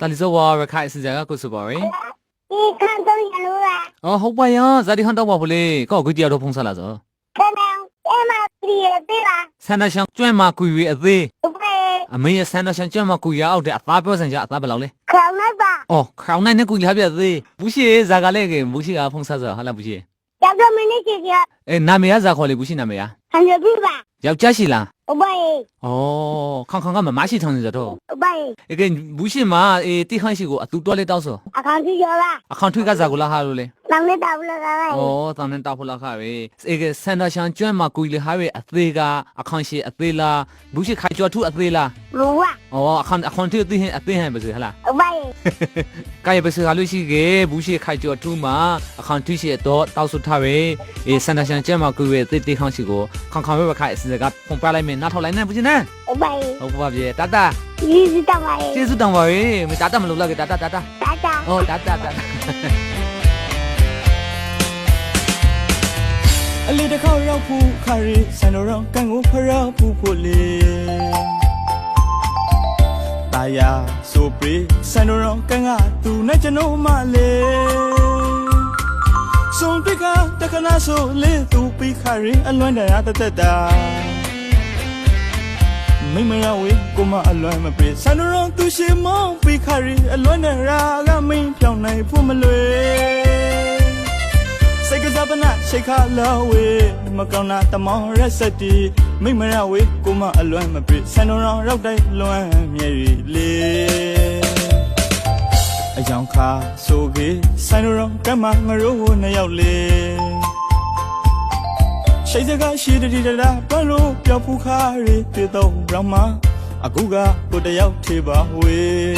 တာလီဇောဝါရခိုင်စကြကကိုစပါရီဒီခံတော့ရလို့ပါအော်ဟုတ်ပါယဇာတိခန်တော့ပါဖလေကောကိုကြီးရတော့ဖုံးဆက်လာစောခဏအဲမပြည်ရသေးလားဆန္ဒရှန်ကျွမ်းမကူရီအသေးဘယ်အမေရဲ့ဆန္ဒရှန်ကျွမ်းမကူရအောက်တဲ့အသားပြောစံကြအသားဘယ်လောက်လဲခေါင်းလိုက်ပါအော်ခေါင်းနိုင်နဲ့ကူရပြသေးဘူးရှိဇာကလေးကဘူးရှိကဖုံးဆက်စောဟာလားဘူးရှိကြောက်တော့မင်းကြီးကအဲနာမည်ကဇာခေါ်လေဘူးရှိနာမည်ကဟန်ရပြီပါယောက်ျားရှိလားဘယ်အော်ခေါင်ခေါင်ကမမရှိထောင်းနေကြတော့ ဘယ်အေကဘူးရှိမှာအေတိခန့်ရှိကိုအတူတော်လေးတောက်စောအခန်းကြီးရောလားအခေါင်ထွေးကဇာကိုလာဟာလို့လေလောင်နေတော့လို့ကပဲ။အော်တမ်းနဲ့တောက်ဖလာခါပဲ။အေကစန္ဒရှန်ကျွမ်းမှာကူလေဟာပဲအသေးကအခေါင်ရှိအသေးလားဘူးရှိခိုင်ကျော်ထုအသေးလားမဝါ။အော်အခေါင်အခေါင်ထုအသေးဟင်အသေးဟင်ပဲဆိုဟလားဘယ်။ကာယပဲဆိုဟာလို့ရှိကေဘူးရှိခိုင်ကျော်ထုမှာအခေါင်ထုရှိတော့တောက်ဆုထားပဲ။အေစန္ဒရှန်ကျွမ်းမှာကူရဲ့တေးတေးခေါင်ရှိကိုခေါင်ခေါင်ပဲခိုင်အစကပုံပြလိုက်မယ်နော က်ထောက်လိုက်နေဘူးချင်းနဲ့ဘယ်။ဟုတ်ပါပြီ။တတဒီစတော့ပါကျေးဇူးတောင်းပါရေ။မတတမလို့လားကေတတတတတာတာ။အော်တတတအလေးတစ်ခေါက်ရောက်ဖို့ခါရီဆန်တော်ရောင်းကန်ကိုဖရောက်ဖို့ဖို့လေတာယာဆိုပရီဆန်တော်ရောင်းကန်ကသူနဲ့ကျွန်တော်မလေးစုံတကတကနာဆိုလေသူပြီးခါရီအလွမ်းတရာတသက်တာ မိမရဝေးကိုမအလွမ်းမပြေဆန်တော်ရောင်းသူရှိမောင်းပြီးခါရီအလွမ်းတရာကမင်းပြောင်းနိုင်ဖို့မလွယ်စိတ်ကစားပနာရှိခါလာဝေးမကောင်းတာတမောင်ရက်ဆက်တီမိမရဝေးကိုမအလွမ်းမပြေဆန်တော်ရောင်ရောက်တိုင်းလွမ်းမြဲရီလေအယောင်ခါဆိုကေဆန်တော်ရောင်ကမငရိုးနှစ်ယောက်လေ ရှိစကားရှိတတိတရာပလို့ပြောက်ဖူးခါရီတေတော့ဘရမအခုကကိုတယောက်ထေပါဝေး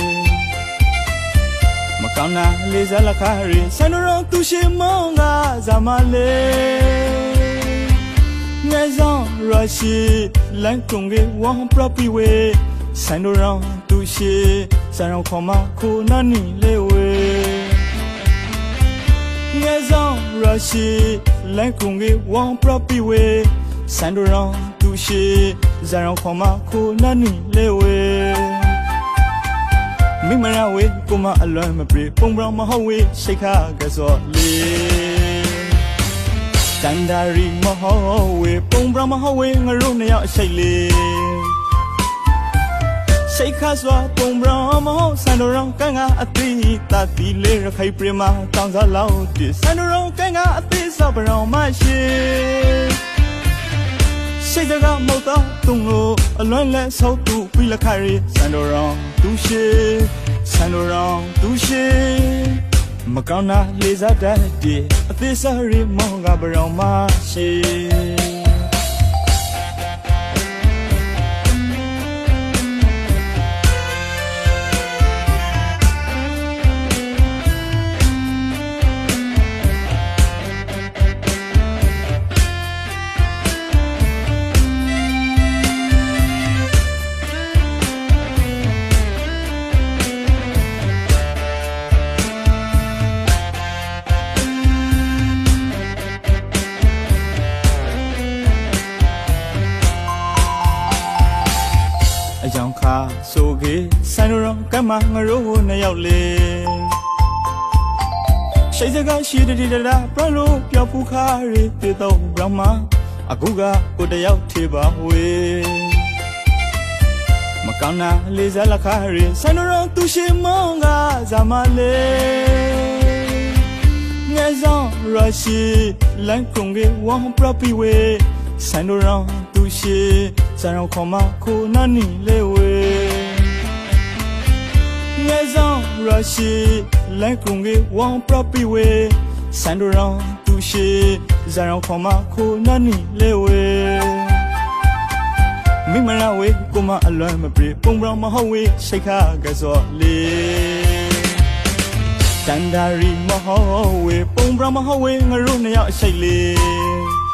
မကောင်းတာလေးစားလက်ခါရီဆန်တော်သူရှိမောင်းကဇာမလေးငယ်ဆောင်ရရှိလန်ကုံကေဝမ်ပရပီဝေဆန်တော်သူရှိဆန်တော်ခေါ်မခိုနာနီလေးဝေငယ်ဆောင်ရရှိ လန်ကုံကေဝမ်ပရပီဝေဆန်တော်သူရှိဆန်တော်ခေါ်မခိုနာနီလေးဝေမိမရဝေးကိုမအလွမ်းမပြေပုံပရောင်မဟုတ်ဝေးရှိတ်ခါကစောလေတန်ဒါရီမဟုတ်ဝေးပုံပရောင်မဟုတ်ဝေးငါတို့နှစ်ယောက်အရှိတ်လေး ရှိတ်ခါစွာပုံပရောင်မဟုတ်ဆန်တော်ရောင်ကန်းကအသေးတတိလေးရခိုင်ပြမတောင်းစားလောက်ဒီဆန်တော်ရောင်ကန်းကအသေးစောပရောင်မရှိရှိတဲ့ကမောက်တော့တုံလို့အလွမ်းလဲဆောက်သူပြီးလက်ခရီစန်တော်ရောင်သူရှိစန်တော်ရောင်သူရှိမကောင်းတာလေးစားတတ်တယ်အသေးစားရီမောင်ကဘရောင်မရှိ အယောင်ခါဆိုကေဆိုင်ရောင်ကမငရိုးနှစ်ယောက်လေရှိစကားရှိတတိတရာပရလို့ပြောက်ဖူးခါရီတေတော့ဘရမအခုကကိုတယောက်ထေပါဝေမကောင်းတာလေးစားလက်ခါရီဆိုင်ရောင်သူရှိမောင်းကဇာမလေးငယ်ဆောင်ရရှိလန်ကုံကေဝမ်ပရပီဝေဆိုင်ရောင်သူရှိဇာရောင်ခေါ်မခိုနာနီလေးဝေ ရရှိလန်ကုံကေဝမ်ပရပီဝေဆိုင်ရောင်သူရှိဇာရောင်ခေါ်မခိုနာနီလေးဝေမိမရဝေးကိုမအလွမ်းမပြေပုံပရောင်မဟုတ်ဝေးရှိတ်ခါကစောလေတန်ဒါရီမဟုတ်ဝေးပုံပရောင်မဟုတ်ဝေးငါတို့နှစ်ယောက်အရှိတ်လေး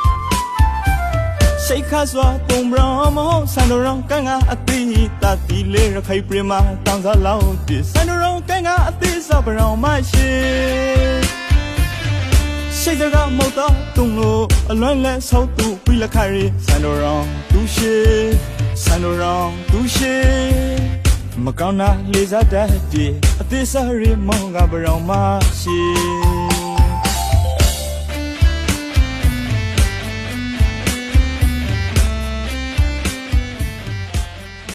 ရှိတ်ခါစွာပုံပရောင်မဟုတ်ဆန်တော်ရောင်ကန်ကအသီးတတိလေးရခိုင်ပြမတောင်းစားလောက်ဒီဆန်တော်ရောင်ကန်ကအသီးစောပရောင်မရှိရှိတ်ကမောက်တော့တုံလို့အလွမ်းလဲဆောက်သူပြီးလက်ခရီဆန်တော်ရောင်သူရှိဆန်တော်ရောင်သူရှိမမကောင်းတာလေးစားတတ်တယ်အသေးစားရီမောင်ကဘရောင်မရှိ